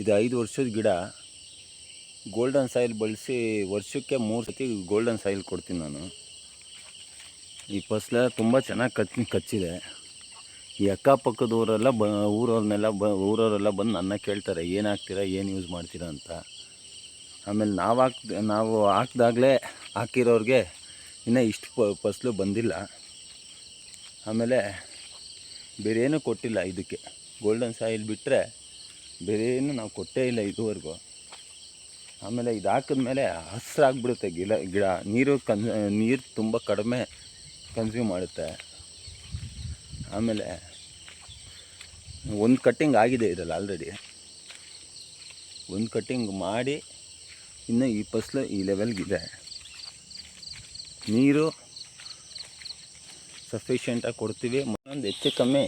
ಇದು ಐದು ವರ್ಷದ ಗಿಡ. ಗೋಲ್ಡನ್ ಸಾಯಿಲ್ ಬಳಸಿ ವರ್ಷಕ್ಕೆ ಮೂರು ಸತಿ ಗೋಲ್ಡನ್ ಸಾಯಿಲ್ ಕೊಡ್ತೀನಿ ನಾನು. ಈ ಫಸಲ ತುಂಬ ಚೆನ್ನಾಗಿ ಕಚ್, ಕಚ್ಚಿದೆ. ಈ ಅಕ್ಕಪಕ್ಕದ ಊರೆಲ್ಲ ಬ, ಊರವ್ರನ್ನೆಲ್ಲ ಬ, ಊರವರೆಲ್ಲ ಬಂದು ನನ್ನ ಕೇಳ್ತಾರೆ ಏನು ಹಾಕ್ತೀರಾ ಏನು ಯೂಸ್ ಮಾಡ್ತೀರಾ ಅಂತ. ಆಮೇಲೆ ನಾವು ಹಾಕ್, ನಾವು ಹಾಕ್ದಾಗಲೇ ಹಾಕಿರೋರಿಗೆ ಇನ್ನೂ ಇಷ್ಟು ಪ, ಫಸಲು ಬಂದಿಲ್ಲ. ಆಮೇಲೆ ಬೇರೆ ಏನೂ ಕೊಟ್ಟಿಲ್ಲ ಇದಕ್ಕೆ. ಗೋಲ್ಡನ್ ಸಾಯಿಲ್ ಬಿಟ್ಟರೆ ಬೇರೆ ಏನು ನಾವು ಕೊಟ್ಟೇ ಇಲ್ಲ ಇದುವರೆಗೂ. ಆಮೇಲೆ ಇದು ಹಾಕಿದ್ಮೇಲೆ ಹಸ್ರಾಗ್ಬಿಡುತ್ತೆ ಗಿಡ ಗಿಡ. ನೀರು ಕನ್, ನೀರು ತುಂಬ ಕಡಿಮೆ ಕನ್ಸ್ಯೂಮ್ ಮಾಡುತ್ತೆ. ಆಮೇಲೆ ಒಂದು ಕಟ್ಟಿಂಗ್ ಆಗಿದೆ ಇದರಲ್ಲಿ ಆಲ್ರೆಡಿ ಒಂದು ಕಟ್ಟಿಂಗ್ ಮಾಡಿ ಇನ್ನು ಈ ಫಸಲು ಈ ಲೆವೆಲ್ಗಿದೆ ನೀರು ಸಫಿಷಿಯೆಂಟಾಗಿ ಕೊಡ್ತೀವಿ. ಒಂದು ಹೆಚ್ಚು ಕಮ್ಮಿ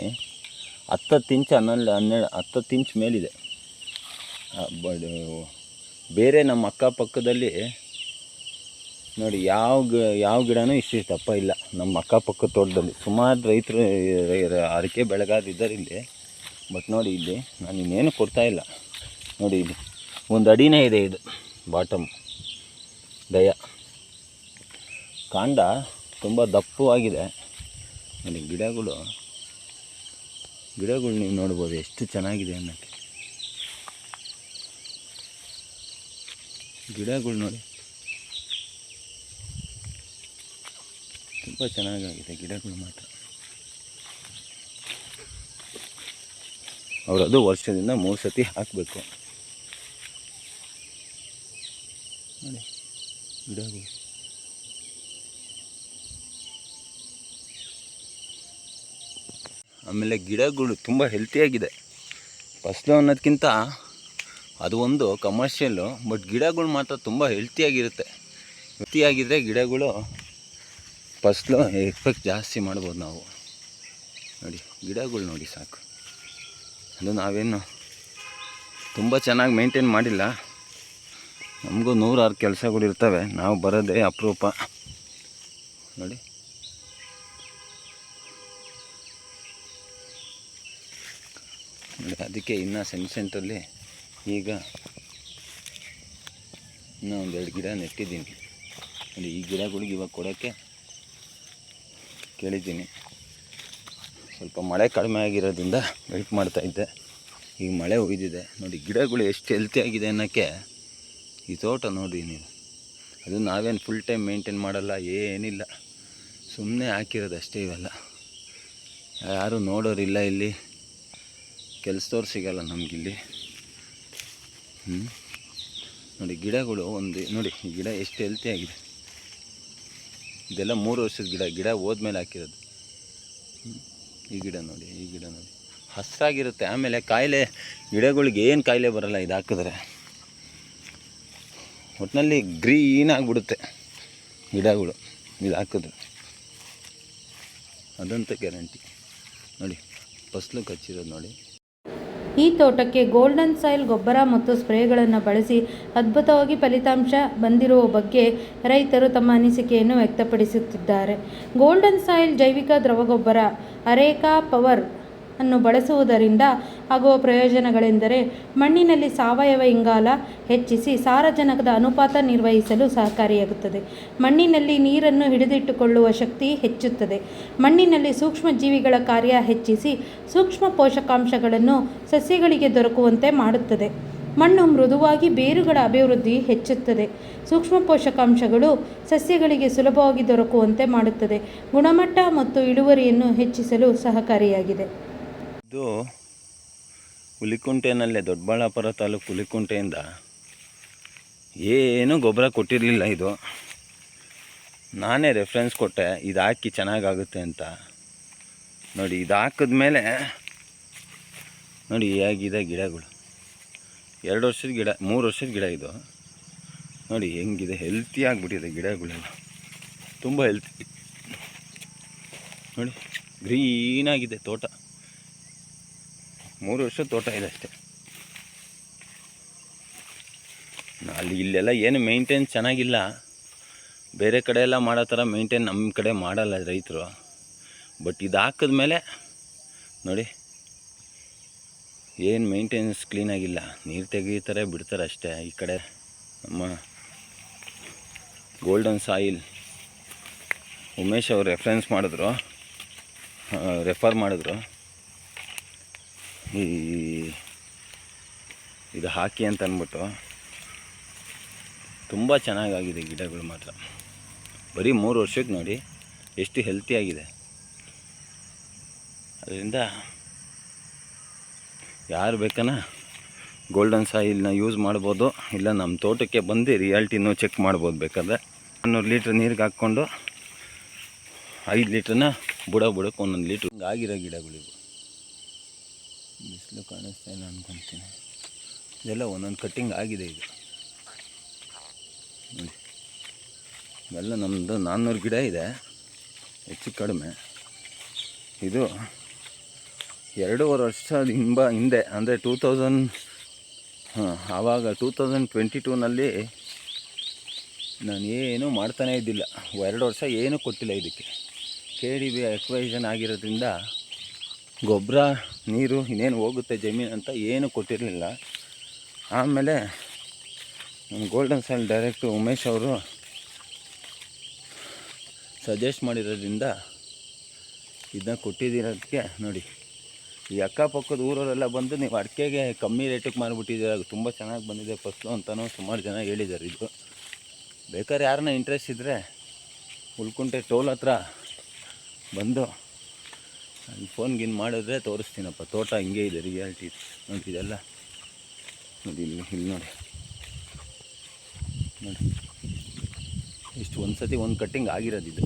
ಹತ್ತತ್ತು ಇಂಚ್ ಹನ್ನೊಂದು, ಹನ್ನೆರಡು ಹತ್ತತ್ತು ಇಂಚ್ ಮೇಲಿದೆ. ಬೇರೆ ನಮ್ಮ ಅಕ್ಕಪಕ್ಕದಲ್ಲಿ ನೋಡಿ ಯಾವ ಯಾವ ಗಿಡನೂ ಇಷ್ಟು ದಪ್ಪ ಇಲ್ಲ. ನಮ್ಮ ಅಕ್ಕಪಕ್ಕ ತೋಟದಲ್ಲಿ ಸುಮಾರು ರೈತರು ಅಡಿಕೆ ಬೆಳಗಾದಿದ್ದಾರೆ ಇಲ್ಲಿ. ಬಟ್ ನೋಡಿ ಇಲ್ಲಿ ನಾನು ಇನ್ನೇನು ಕೊಡ್ತಾಯಿಲ್ಲ ನೋಡಿ ಇಲ್ಲಿ ಒಂದು ಅಡಿನೇ ಇದೆ ಇದು, ಬಾಟಮ್. ದಯ. ಕಾಂಡ ತುಂಬ ದಪ್ಪವಾಗಿದೆ ನೋಡಿ ಗಿಡಗಳು ಗಿಡಗಳು ನೀವು ನೋಡ್ಬೋದು ಎಷ್ಟು ಚೆನ್ನಾಗಿದೆ ಅನ್ನೋಕ್ಕೆ. ಗಿಡಗಳು ನೋಡಿ. ತುಂಬ ಚೆನ್ನಾಗಾಗಿದೆ ಗಿಡಗಳು ಮಾತ್ರ. ಅವರದು ವರ್ಷದಿಂದ ಮೂರು ಸತಿ ಹಾಕಬೇಕು. ನೋಡಿ, ಗಿಡಗಳು. ಆಮೇಲೆ ಗಿಡಗಳು ತುಂಬ ಹೆಲ್ತಿಯಾಗಿದೆ ಫಸ್ಲು ಅನ್ನೋದಕ್ಕಿಂತ ಅದು ಒಂದು ಕಮರ್ಷಿಯಲ್ಲು ಬಟ್ ಗಿಡಗಳು ಮಾತ್ರ ತುಂಬ ಹೆಲ್ತಿಯಾಗಿರುತ್ತೆ ಹೆಲ್ತಿಯಾಗಿದ್ದರೆ ಗಿಡಗಳು ಫಸ್ಲು ಎಫೆಕ್ಟ್ ಜಾಸ್ತಿ ಮಾಡ್ಬೋದು ನಾವು. ನೋಡಿ, ಗಿಡಗಳು ನೋಡಿ ಸಾಕು. ಅದು ನಾವೇನು ತುಂಬ ಚೆನ್ನಾಗಿ ಮೇಂಟೈನ್ ಮಾಡಿಲ್ಲ. ನಮಗೂ ನೂರಾರು ಕೆಲಸಗಳು ಇರ್ತವೆ. ನಾವು ಬರೋದೇ ಅಪರೂಪ. ನೋಡಿ. ಅದಕ್ಕೆ ಇನ್ನೂ ಸಣ್ಣ ಸೆಂಟ್ರಲ್ಲಿ ಈಗ ಇನ್ನೂ ಒಂದೆರಡು ಗಿಡ ನೆಟ್ಟಿದ್ದೀನಿ. ಅಲ್ಲಿ ಈ ಗಿಡಗಳಿಗೆ ಇವಾಗ ಕೊಡೋಕ್ಕೆ ಕೇಳಿದ್ದೀನಿ. ಸ್ವಲ್ಪ ಮಳೆ ಕಡಿಮೆ ಆಗಿರೋದ್ರಿಂದ ವೆಯ್ಟ್ ಮಾಡ್ತಾಯಿದ್ದೆ ಈಗ ಮಳೆ ಒಯ್ದಿದೆ. ನೋಡಿ, ಗಿಡಗಳು ಎಷ್ಟು ಹೆಲ್ತಿಯಾಗಿದೆ ಅನ್ನೋಕ್ಕೆ ಈ ತೋಟ ನೋಡಿ ನೀವು. ಅದು ನಾವೇನು ಫುಲ್ ಟೈಮ್ ಮೇಂಟೈನ್ ಮಾಡಲ್ಲ, ಏನಿಲ್ಲ. ಸುಮ್ಮನೆ ಹಾಕಿರೋದು ಅಷ್ಟೇ ಇವೆಲ್ಲ. ಯಾರೂ ನೋಡೋರಿಲ್ಲ ಇಲ್ಲಿ. ಕೆಲಸದವ್ರು ಸಿಗಲ್ಲ ನಮಗಿಲ್ಲಿ. ಹ್ಞೂ ನೋಡಿ ಗಿಡಗಳು ಒಂದು, ನೋಡಿ ಗಿಡ ಎಷ್ಟು ಹೆಲ್ತಿ ಆಗಿದೆ. ಇದೆಲ್ಲ ಮೂರು ವರ್ಷದ ಗಿಡ ಗಿಡ ಹೋದ್ಮೇಲೆ ಹಾಕಿರೋದು. ಈ ಗಿಡ ನೋಡಿ, ಈ ಗಿಡ ನೋಡಿ. ಹಸಿರಾಗಿರುತ್ತೆ. ಆಮೇಲೆ ಕಾಯಿಲೆ, ಗಿಡಗಳಿಗೆ ಏನು ಕಾಯಿಲೆ ಬರಲ್ಲ ಇದು ಹಾಕಿದ್ರೆ. ಒಟ್ಟಿನಲ್ಲಿ ಗ್ರೀನ್ ಆಗಿಬಿಡುತ್ತೆ ಗಿಡಗಳು ಇದು ಹಾಕಿದ್ರೆ. ಅದಂತ ಗ್ಯಾರಂಟಿ ನೋಡಿ, ಫಸ್ಲು ಕಚ್ಚಿರೋದು ನೋಡಿ. ಈ ತೋಟಕ್ಕೆ ಗೋಲ್ಡನ್ ಸಾಯಿಲ್ ಗೊಬ್ಬರ ಮತ್ತು ಸ್ಪ್ರೇಗಳನ್ನು ಬಳಸಿ ಅದ್ಭುತವಾಗಿ ಫಲಿತಾಂಶ ಬಂದಿರುವ ಬಗ್ಗೆ ರೈತರು ತಮ್ಮ ಅನಿಸಿಕೆಯನ್ನು ವ್ಯಕ್ತಪಡಿಸುತ್ತಿದ್ದಾರೆ. ಗೋಲ್ಡನ್ ಸಾಯಿಲ್ ಜೈವಿಕ ದ್ರವಗೊಬ್ಬರ ಅರೇಕಾ ಪವರ್ ಅನ್ನು ಬಳಸುವುದರಿಂದ ಆಗುವ ಪ್ರಯೋಜನಗಳೆಂದರೆ ಮಣ್ಣಿನಲ್ಲಿ ಸಾವಯವ ಇಂಗಾಲ ಹೆಚ್ಚಿಸಿ ಸಾರಜನಕದ ಅನುಪಾತ ನಿರ್ವಹಿಸಲು ಸಹಕಾರಿಯಾಗುತ್ತದೆ. ಮಣ್ಣಿನಲ್ಲಿ ನೀರನ್ನು ಹಿಡಿದಿಟ್ಟುಕೊಳ್ಳುವ ಶಕ್ತಿ ಹೆಚ್ಚುತ್ತದೆ. ಮಣ್ಣಿನಲ್ಲಿ ಸೂಕ್ಷ್ಮ ಜೀವಿಗಳ ಕಾರ್ಯ ಹೆಚ್ಚಿಸಿ ಸೂಕ್ಷ್ಮ ಪೋಷಕಾಂಶಗಳನ್ನು ಸಸ್ಯಗಳಿಗೆ ದೊರಕುವಂತೆ ಮಾಡುತ್ತದೆ. ಮಣ್ಣು ಮೃದುವಾಗಿ ಬೇರುಗಳ ಅಭಿವೃದ್ಧಿ ಹೆಚ್ಚುತ್ತದೆ. ಸೂಕ್ಷ್ಮ ಪೋಷಕಾಂಶಗಳು ಸಸ್ಯಗಳಿಗೆ ಸುಲಭವಾಗಿ ದೊರಕುವಂತೆ ಮಾಡುತ್ತದೆ. ಗುಣಮಟ್ಟ ಮತ್ತು ಇಳುವರಿಯನ್ನು ಹೆಚ್ಚಿಸಲು ಸಹಕಾರಿಯಾಗಿದೆ. ಇದು ಹುಲಿಕುಂಟೆನಲ್ಲೇ, ದೊಡ್ಡಬಳ್ಳಾಪುರ ತಾಲೂಕು ಹುಲಿಕುಂಟೆಯಿಂದ. ಏನೂ ಗೊಬ್ಬರ ಕೊಟ್ಟಿರಲಿಲ್ಲ ಇದು. ನಾನೇ ರೆಫರೆನ್ಸ್ ಕೊಟ್ಟೆ ಇದು ಹಾಕಿ ಚೆನ್ನಾಗಾಗುತ್ತೆ ಅಂತ. ನೋಡಿ ಇದು ಹಾಕಿದ್ಮೇಲೆ ನೋಡಿ, ಹೇಗಿದೆ ಗಿಡಗಳು. ಎರಡು ವರ್ಷದ ಗಿಡ, ಮೂರು ವರ್ಷದ ಗಿಡ ಇದು. ನೋಡಿ, ಹೆಂಗಿದೆ ಹೆಲ್ತಿ ಆಗಿಬಿಟ್ಟಿದೆ ಗಿಡಗಳೆಲ್ಲ. ತುಂಬ ಹೆಲ್ತಿ ನೋಡಿ ಗ್ರೀನಾಗಿದೆ ತೋಟ. ಮೂರು ವರ್ಷ ತೋಟ ಇದೆ ಅಷ್ಟೇ. ಅಲ್ಲಿ ಇಲ್ಲೆಲ್ಲ ಏನು ಮೇಂಟೈನ್ ಚೆನ್ನಾಗಿಲ್ಲ. ಬೇರೆ ಕಡೆ ಎಲ್ಲ ಮಾಡೋ ಥರ ಮೇಂಟೈನ್ ನಮ್ಮ ಕಡೆ ಮಾಡಲ್ಲ ರೈತರು. ಬಟ್ ಇದು ಹಾಕಿದ್ಮೇಲೆ ನೋಡಿ, ಏನು ಮೇಂಟೆನೆನ್ಸ್ ಕ್ಲೀನಾಗಿಲ್ಲ ನೀರು ತೆಗೀತಾರೆ, ಬಿಡ್ತಾರೆ ಅಷ್ಟೇ. ಈ ಕಡೆ ನಮ್ಮ ಗೋಲ್ಡನ್ ಸಾಯಿಲ್ ಉಮೇಶ್ ಅವರು ರೆಫರೆನ್ಸ್ ಮಾಡಿದ್ರು. ರೆಫರ್ ಮಾಡಿದ್ರು. ಈ ಇದು ಹಾಕಿ ಅಂತ ಅಂದ್ಬಿಟ್ಟು ತುಂಬ ಚೆನ್ನಾಗಾಗಿದೆ ಗಿಡಗಳು ಮಾತ್ರ. ಬರೀ ಮೂರು ವರ್ಷಕ್ಕೆ ನೋಡಿ ಎಷ್ಟು ಹೆಲ್ತಿಯಾಗಿದೆ ಅದರಿಂದ ಯಾರು ಬೇಕನ ಗೋಲ್ಡನ್ ಸಾಯಿಲ್ನ ಯೂಸ್ ಮಾಡ್ಬೋದು, ಇಲ್ಲ ನಮ್ಮ ತೋಟಕ್ಕೆ ಬಂದು ರಿಯಾಲ್ಟಿನೂ ಚೆಕ್ ಮಾಡ್ಬೋದು ಬೇಕಾದ್ರೆ. ಹನ್ನೂರು ಲೀಟ್ರ್ ನೀರಿಗೆ ಹಾಕ್ಕೊಂಡು ಐದು ಲೀಟ್ರನ್ನ ಬುಡ ಬುಡಕ್ಕೆ ಒಂದೊಂದು ಲೀಟ್ರ್ ಆಗಿರೋ ಗಿಡಗಳಿವು. ಬಿಸಿಲು ಕಾಣಿಸ್ತಾ ಇಲ್ಲ ಅಂದ್ಕೊತೀನಿ ಇದೆಲ್ಲ ಒಂದೊಂದು ಕಟ್ಟಿಂಗ್ ಆಗಿದೆ ಇದು ನೋಡಿ. ಇವೆಲ್ಲ ನಮ್ಮದು ನಾನ್ನೂರು ಗಿಡ ಇದೆ. ಹೆಚ್ಚು ಕಡಿಮೆ. ಇದು ಎರಡೂವರೆ ವರ್ಷದ ಹಿಂಬ, ಹಿಂದೆ, ಅಂದರೆ ಟೂ ತೌಸಂಡ್, ಹಾಂ, ಆವಾಗ ಟೂ ತೌಸಂಡ್ ಟ್ವೆಂಟಿ ಟೂನಲ್ಲಿ ನಾನು ಏನೂ ಮಾಡ್ತಾನೇ ಇದ್ದಿಲ್ಲ. ಎರಡು ವರ್ಷ ಏನೂ ಕೊಟ್ಟಿಲ್ಲ ಇದಕ್ಕೆ. ಕೆ ಡಿ ಬಿ ಎಕ್ವೈಷನ್ ಆಗಿರೋದ್ರಿಂದ ಗೊಬ್ಬರ, ನೀರು, ಇನ್ನೇನು ಹೋಗುತ್ತೆ ಜಮೀನು ಅಂತ ಏನು ಕೊಟ್ಟಿರಲಿಲ್ಲ. ಆಮೇಲೆ ನಮ್ಮ ಗೋಲ್ಡನ್ ಸೈಲ್ ಡೈರೆಕ್ಟ್ ಉಮೇಶ್ ಅವರು ಸಜೆಸ್ಟ್ ಮಾಡಿರೋದ್ರಿಂದ ಇದನ್ನ ಕೊಟ್ಟಿದ್ದೀರೋದಕ್ಕೆ ನೋಡಿ. ಈ ಅಕ್ಕಪಕ್ಕದ ಊರವರೆಲ್ಲ ಬಂದು ನೀವು ಅಡಿಕೆಗೆ ಕಮ್ಮಿ ರೇಟಿಗೆ ಮಾರಿಬಿಟ್ಟಿದ್ದೀರ ತುಂಬ ಚೆನ್ನಾಗಿ ಬಂದಿದೆ ಫಸ್ಲು ಅಂತಲೂ ಸುಮಾರು ಜನ ಹೇಳಿದ್ದಾರೆ ಇದು. ಬೇಕಾದ್ರೆ ಯಾರನ್ನ ಇಂಟ್ರೆಸ್ಟ್ ಇದ್ದರೆ ಉಳ್ಕುಂಟೆ ಟೋಲ್ ಹತ್ರ ಬಂದು ಫೋನ್ ಗಿನ್ ಮಾಡಿದ್ರೆ ತೋರಿಸ್ತೀನಪ್ಪ. ತೋಟ ಹಿಂಗೆ ಇದೆ ರಿಯಾಲಿಟಿ ನೋಡಿ ಇದೆಲ್ಲ. ನೋಡಿ ಇಲ್ಲಿ ಇಲ್ಲಿ ನೋಡಿ. ನೋಡಿ. ಇಷ್ಟು ಒಂದು ಸತಿ ಒಂದು ಕಟ್ಟಿಂಗ್ ಆಗಿರೋದು ಇದು.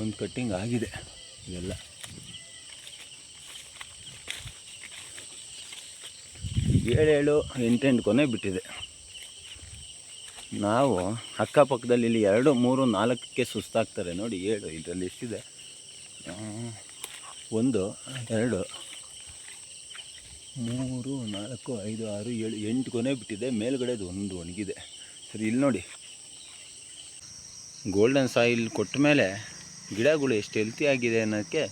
ಒಂದು ಕಟ್ಟಿಂಗ್ ಆಗಿದೆ ಇದೆಲ್ಲ. ಏಳು ಎಂಟೆಂಟು ಕೊನೆ ಬಿಟ್ಟಿದೆ. ನಾವು ಅಕ್ಕಪಕ್ಕದಲ್ಲಿ ಇಲ್ಲಿ ಎರಡು, ಮೂರು, ನಾಲ್ಕಕ್ಕೆ ಸುಸ್ತಾಗ್ತಾರೆ ನೋಡಿ, ಏಳು, ಇದರಲ್ಲಿ ಎಷ್ಟಿದೆ? ಒಂದು, ಎರಡು, ಮೂರು, ನಾಲ್ಕು, ಐದು, ಆರು, ಏಳು, ಎಂಟು ಕೊನೆ ಬಿಟ್ಟಿದೆ, ಮೇಲ್ಗಡೆದು ಒಂದು ಒಣಗಿದೆ. ಸರಿ, ಇಲ್ಲಿ ನೋಡಿ. ಗೋಲ್ಡನ್ ಸಾಯಿಲ್ ಕೊಟ್ಟ ಮೇಲೆ ಗಿಡಗಳು ಎಷ್ಟು ಹೆಲ್ತಿ ಆಗಿದೆ ಅನ್ನೋಕ್ಕೆ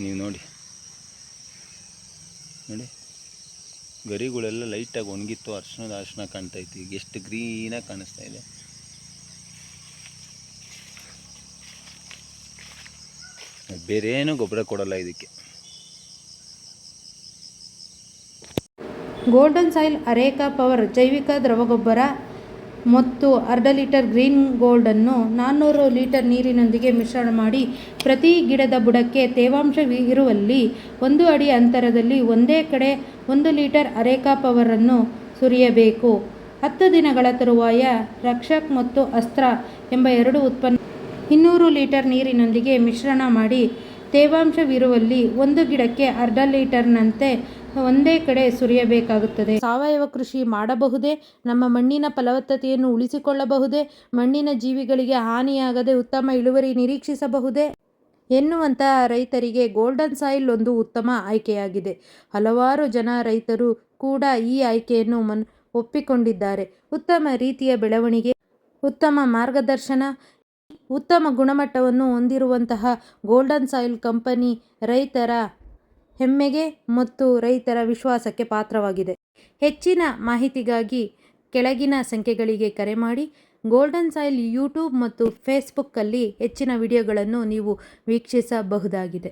ನೀವು ನೋಡಿ. ನೋಡಿ. ಗರಿಗಳೆಲ್ಲ ಲೈಟಾಗಿ ಒಣಗಿತ್ತು ಅರ್ಶಿಣದ ಅರ್ಶಿಣ ಕಾಣ್ತೈತಿ. ಈಗ ಎಷ್ಟು ಗ್ರೀನಾಗಿ ಕಾಣಿಸ್ತಾ ಇದೆ. ಬೇರೆ ಗೊಬ್ಬರ ಕೊಡಲ್ಲ ಇದಕ್ಕೆ. ಗೋಲ್ಡನ್ ಸಾಯಿಲ್ ಅರೇಕಾ ಪವರ್ ಜೈವಿಕ ದ್ರವಗೊಬ್ಬರ ಮತ್ತು ಅರ್ಧ ಲೀಟರ್ ಗ್ರೀನ್ ಗೋಲ್ಡನ್ನು ನಾನ್ನೂರು ಲೀಟರ್ ನೀರಿನೊಂದಿಗೆ ಮಿಶ್ರಣ ಮಾಡಿ ಪ್ರತಿ ಗಿಡದ ಬುಡಕ್ಕೆ ತೇವಾಂಶ ಇರುವಲ್ಲಿ ಒಂದು ಅಡಿ ಅಂತರದಲ್ಲಿ ಒಂದೇ ಕಡೆ ಒಂದು ಲೀಟರ್ ಅರೇಕಾ ಪವರನ್ನು ಸುರಿಯಬೇಕು. ಹತ್ತು ದಿನಗಳ ತರುವಾಯ ರಕ್ಷಕ್ ಮತ್ತು ಅಸ್ತ್ರ ಎಂಬ ಎರಡು ಉತ್ಪನ್ನ ಇನ್ನೂರು ಲೀಟರ್ ನೀರಿನೊಂದಿಗೆ ಮಿಶ್ರಣ ಮಾಡಿ ತೇವಾಂಶವಿರುವಲ್ಲಿ ಒಂದು ಗಿಡಕ್ಕೆ ಅರ್ಧ ಲೀಟರ್ನಂತೆ ಒಂದೇ ಕಡೆ ಸುರಿಯಬೇಕಾಗುತ್ತದೆ. ಸಾವಯವ ಕೃಷಿ ಮಾಡಬಹುದೇ? ನಮ್ಮ ಮಣ್ಣಿನ ಫಲವತ್ತತೆಯನ್ನು ಉಳಿಸಿಕೊಳ್ಳಬಹುದೇ? ಮಣ್ಣಿನ ಜೀವಿಗಳಿಗೆ ಹಾನಿಯಾಗದೆ ಉತ್ತಮ ಇಳುವರಿ ನಿರೀಕ್ಷಿಸಬಹುದೇ? ಎನ್ನುವಂತಹ ರೈತರಿಗೆ ಗೋಲ್ಡನ್ ಸಾಯಿಲ್ ಒಂದು ಉತ್ತಮ ಆಯ್ಕೆಯಾಗಿದೆ. ಹಲವಾರು ಜನ ರೈತರು ಕೂಡ ಈ ಆಯ್ಕೆಯನ್ನು ಮನ್, ಒಪ್ಪಿಕೊಂಡಿದ್ದಾರೆ. ಉತ್ತಮ ರೀತಿಯ ಬೆಳವಣಿಗೆ, ಉತ್ತಮ ಮಾರ್ಗದರ್ಶನ ಉತ್ತಮ ಗುಣಮಟ್ಟವನ್ನು ಹೊಂದಿರುವಂತಹ ಗೋಲ್ಡನ್ ಸಾಯಿಲ್ ಕಂಪನಿ ರೈತರ ಹೆಮ್ಮೆಗೆ ಮತ್ತು ರೈತರ ವಿಶ್ವಾಸಕ್ಕೆ ಪಾತ್ರವಾಗಿದೆ. ಹೆಚ್ಚಿನ ಮಾಹಿತಿಗಾಗಿ ಕೆಳಗಿನ ಸಂಖ್ಯೆಗಳಿಗೆ ಕರೆ ಮಾಡಿ. ಗೋಲ್ಡನ್ ಸಾಯಿಲ್ ಯೂಟ್ಯೂಬ್ ಮತ್ತು ಫೇಸ್ಬುಕ್ಕಲ್ಲಿ ಹೆಚ್ಚಿನ ವಿಡಿಯೋಗಳನ್ನು ನೀವು ವೀಕ್ಷಿಸಬಹುದಾಗಿದೆ.